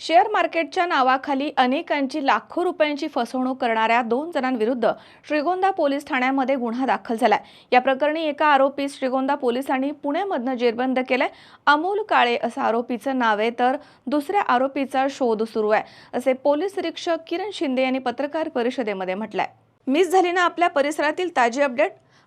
Share मार्केटच्या नावाखाली अनेकांची लाखो रुपयांची फसवणूक करणाऱ्या दोन जणांविरुद्ध श्रीगोंदा पोलीस ठाण्यामध्ये गुन्हा दाखल झालाय. या प्रकरणी एका आरोपीस श्रीगोंदा पोलिसांनी पुण्यामधनं जेरबंद केलंय. अमोल काळे असं आरोपीचं नाव आहे तर दुसऱ्या आरोपीचा शोध सुरू आहे असे पोलीस निरीक्षक किरण शिंदे यांनी पत्रकार परिषदेमध्ये म्हटलंय. मिस झाली ना आपल्या परिसरातील ताजी अपडेट?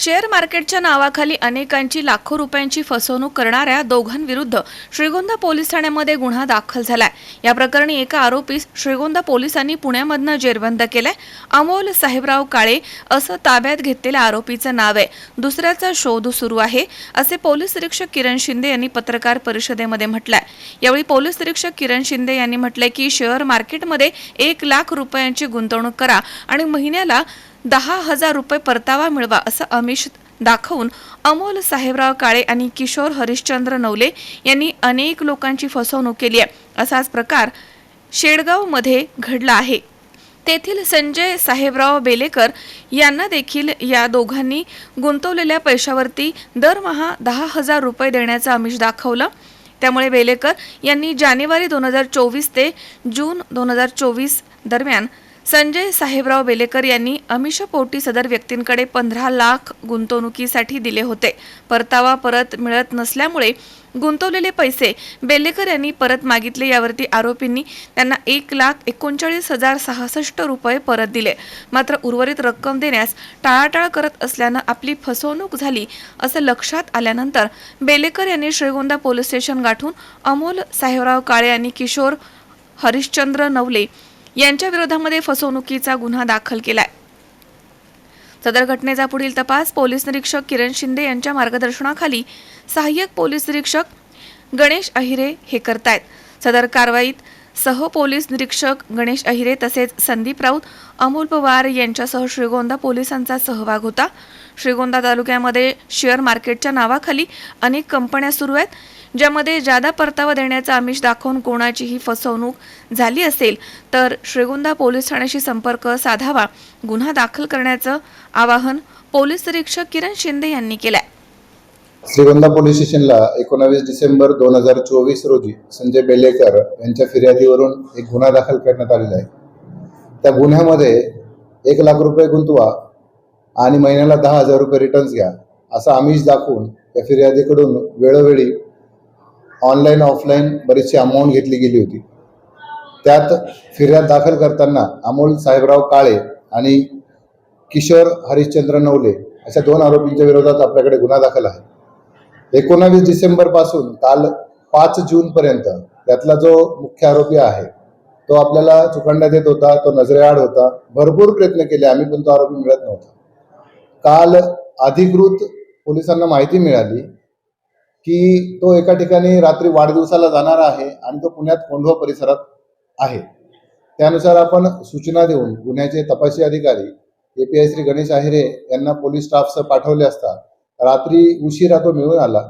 शेअर मार्केटच्या नावाखाली अनेकांची लाखो रुपयांची फसवणूक करणाऱ्या दोघांविरुद्ध श्रीगोंदा पोलीस ठाण्यामध्ये गुन्हा दाखल झालाय. या प्रकरणी एका आरोपीस श्रीगोंदा पोलिसांनी पुण्यामधनं जेरबंद केलाय. अमोल साहेबराव काळे असं ताब्यात घेतलेल्या आरोपीचं नाव आहे. दुसऱ्याचा शोध सुरू आहे असे पोलीस निरीक्षक किरण शिंदे यांनी पत्रकार परिषदेमध्ये म्हटलंय. यावेळी पोलीस निरीक्षक किरण शिंदे यांनी म्हटलंय की शेअर मार्केटमध्ये एक लाख रुपयांची गुंतवणूक करा आणि महिन्याला दहा हजार रुपये परतावा मिळवा असं आमिष दाखवून अमोल साहेबराव काळे आणि किशोर हरिश्चंद्र नवले यांनी अनेक लोकांची फसवणूक केली आहे. असाच प्रकार शेडगावमध्ये घडला आहे. तेथील संजय साहेबराव बेलेकर यांना देखील या दोघांनी गुंतवलेल्या पैशावरती दरमहा दहा हजार रुपये देण्याचं आमिष दाखवलं. त्यामुळे बेलेकर यांनी जानेवारी दोन हजार चोवीस ते जून दोन हजार चोवीस दरम्यान संजय साहेबराव बेलेकर यांनी अमिषपोटी सदर व्यक्तींकडे पंधरा लाख गुंतवणुकीसाठी दिले होते. परतावा परत मिळत नसल्यामुळे गुंतवलेले पैसे बेलेकर यांनी परत मागितले यावरती आरोपींनी त्यांना एक लाख एकोणचाळीस हजार सहासष्ट रुपये परत दिले. मात्र उर्वरित रक्कम देण्यास टाळाटाळ करत असल्यानं आपली फसवणूक झाली असं लक्षात आल्यानंतर बेलेकर यांनी श्रीगोंदा पोलीस स्टेशन गाठून अमोल साहेबराव काळे आणि किशोर हरिश्चंद्र नवले यांच्या विरोधामध्ये फसवणुकीचा गुन्हा दाखल केलाय. सदर घटनेचा पुढील तपास पोलीस निरीक्षक किरण शिंदे यांच्या मार्गदर्शनाखाली सहाय्यक पोलीस निरीक्षक गणेश अहिरे हे करतायत. सदर कारवाईत सह पोलीस निरीक्षक गणेश अहिरे तसेच संदीप राऊत अमोल पवार यांच्यासह श्रीगोंदा पोलिसांचा सहभाग होता. श्रीगोंदा तालुक्यामध्ये शेअर मार्केटच्या नावाखाली अनेक कंपन्या सुरू आहेत. ज्यामध्ये जादा परतावा देण्याचा आमिष दाखवून कोणाचीही फसवणूक झाली असेल तर श्रीगोंदा पोलीस ठाण्याशी संपर्क साधावा. गुन्हा दाखल करण्याचं आवाहन पोलीस निरीक्षक किरण शिंदे यांनी केलंय. श्रीगोंदा पोलीस स्टेशनला एकोणावीस डिसेंबर दोन हजार चोवीस रोजी संजय बेलेकर यांच्या फिर्यादीवरून एक गुन्हा दाखल करण्यात आलेला आहे. त्या गुन्ह्यामध्ये एक लाख रुपये गुंतवा आणि महिन्याला दहा हजार रुपये रिटर्न्स घ्या असं आमिष दाखवून त्या फिर्यादीकडून वेळोवेळी ऑनलाईन ऑफलाईन बरीचशी अमाऊंट घेतली गेली होती. त्यात फिर्याद दाखल करताना अमोल साहेबराव काळे आणि किशोर हरिश्चंद्र नवले अशा दोन आरोपींच्या विरोधात आपल्याकडे गुन्हा दाखल आहे. एकोणावीस डिसेंबरपासून काल पाच जूनपर्यंत त्यातला जो मुख्य आरोपी आहे तो आपल्याला चुकांड्यात येत होता तो नजरेआड होता. भरपूर प्रयत्न केले आम्ही पण तो आरोपी मिळत नव्हता. काल अधिकृत पोलिसांना माहिती मिळाली की तो एका ठिकाणी रात्री वाढदिवसाला जाणार आहे आणि तो पुण्यात कोंढवा परिसरात आहे. त्यानुसार आपण सूचना देऊन गुन्ह्याचे तपासी अधिकारी A P I Shri Ganesh Ahire यांना पोलीस स्टाफसह पाठवले असता रात्री उशिरा तो मिळून आला.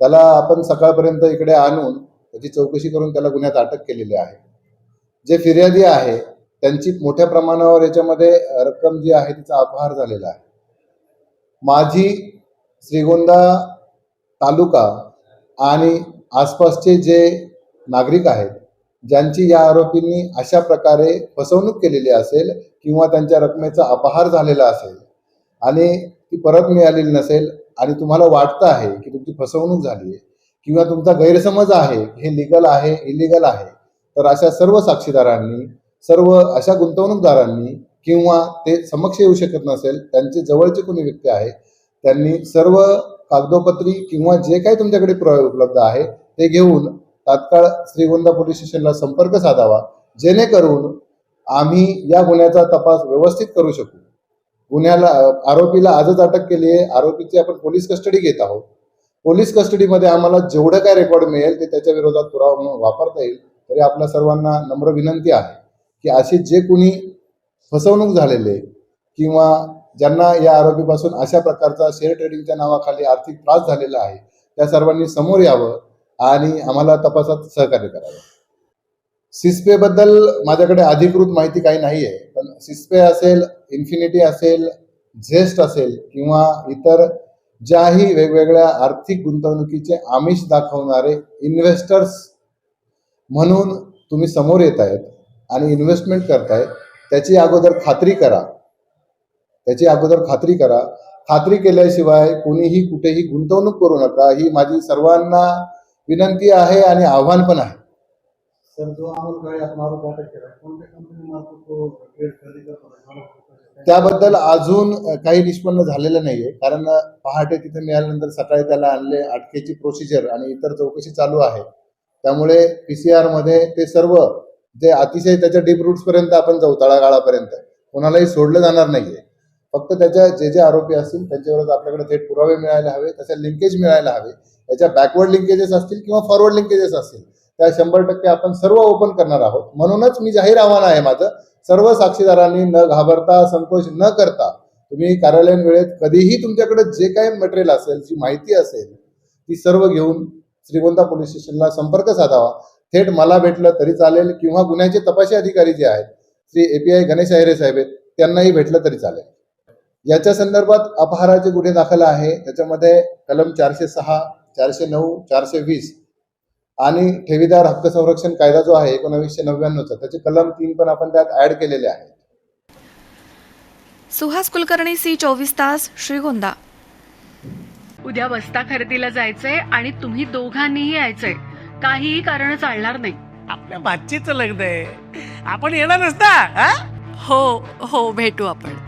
त्याला आपण सकाळपर्यंत इकडे आणून त्याची चौकशी करून त्याला गुन्ह्यात अटक केलेली आहे. जे फिर्यादी आहे त्यांची मोठ्या प्रमाणावर याच्यामध्ये रक्कम जी आहे तिचा अपहार झालेला आहे. माझी श्रीगोंदा तालुका आणि आसपासचे जे नागरिक आहेत ज्यांची या आरोपींनी अशा प्रकारे फसवणूक केलेली असेल किंवा त्यांच्या रकमेचा अपहार झालेला असेल आणि ती परत मिळालेली नसेल आणि तुम्हाला वाटतं आहे की तुमची फसवणूक झाली आहे किंवा तुमचा गैरसमज आहे हे लिगल आहे इलिगल आहे तर अशा सर्व साक्षीदारांनी सर्व अशा गुंतवणूकदारांनी किंवा ते समक्ष येऊ शकत नसेल त्यांचे जवळचे कोणी व्यक्ती आहे त्यांनी सर्व कागदोपत्री किंवा जे काही तुमच्याकडे पुरावे उपलब्ध आहे ते घेऊन तात्काळ श्रीगोंदा पोलीस स्टेशनला संपर्क साधावा जेणेकरून आम्ही या गुन्ह्याचा तपास व्यवस्थित करू शकू. गुन्ह्याला आरोपीला आजच अटक केली आहे आरोपीची आपण पोलीस कस्टडी घेत आहोत. पोलीस कस्टडीमध्ये आम्हाला जेवढं काय रेकॉर्ड मिळेल ते त्याच्या विरोधात पुरावा म्हणून वापरता येईल तरी आपल्या सर्वांना नम्र विनंती आहे की असे जे कोणी फसवणूक झालेले किंवा ज्यांना या आरोपीपासून अशा प्रकारचा शेअर ट्रेडिंगच्या नावाखाली आर्थिक त्रास झालेला आहे त्या सर्वांनी समोर यावं आणि आम्हाला तपासात सहकार्य करावं. सिस्पे बद्दल माझ्याकडे अधिकृत माहिती काही नाही आहे पण सिस्पे असेल इन्फिनिटी असेल झेस्ट असेल किंवा इतर ज्याही वेगवेगळ्या आर्थिक गुंतवणुकीचे आमिष दाखवणारे इन्व्हेस्टर्स म्हणून तुम्ही समोर येत आहेत आणि इन्व्हेस्टमेंट करताय त्याची अगोदर खात्री करा. त्याची अगोदर खात्री करा. खात्री केल्याशिवाय कोणीही कुठेही गुंतवणूक करू नका. ही माझी सर्वांना विनंती आहे आणि आव्हान पण आहे. त्याबद्दल अजून काही निष्पन्न झालेलं नाहीये. कारण पहाटे तिथे मिळाल्यानंतर सकाळी त्याला आणले अटकेची प्रोसिजर आणि इतर चौकशी चालू आहे. त्यामुळे पीसीआरमध्ये ते सर्व जे अतिशय त्याच्या डीप रूट्स पर्यंत आपण जाऊ तळागाळापर्यंत कोणालाही सोडलं जाणार नाहीये. फक्त त्याच्या जे जे आरोपी असतील त्यांच्यावर आपल्याकडे थेट पुरावे मिळायला हवे त्याच्या लिंकेज मिळायला हवे. त्याच्या बॅकवर्ड लिंकेजेस असतील किंवा फॉरवर्ड लिंकेजेस असतील त्या शंभर टक्के आपण सर्व ओपन करणार आहोत. म्हणूनच मी जाहीर आव्हान आहे माझं सर्व साक्षीदारांनी न घाबरता संकोच न करता तुम्ही कार्यालयीन वेळेत कधीही तुमच्याकडे जे काही मटेरियल असेल जी माहिती असेल ती सर्व घेऊन श्रीगोंदा पोलीस स्टेशनला संपर्क साधावा. थेट मला भेटलं तरी चालेल किंवा गुन्ह्याचे तपासी अधिकारी जे आहेत Shri A P I Ganesh Ahire साहेब आहेत त्यांनाही भेटलं तरी चालेल. याच्या संदर्भात अपहाराचे गुन्हे दाखल आहे. त्याच्यामध्ये कलम चारशे सहा चारशे नऊ चारशे वीस आणि ठेवीदार हक्क संरक्षण कायदा जो आहे एकोणावीसशे नव्याण्णवचा त्याचे कलम तीन पण आपण त्यात ऍड केलेले आहेत. सुहास कुलकर्णी सी चोवीस तास श्रीगोंदा. उद्या बस्ता खरेदीला जायचंय आणि तुम्ही दोघांनीही यायचंय. काहीही कारण चालणार नाही. आपल्या भाचीचं लग्न आहे. आपण येणार नसता? हो हो भेटू आपण.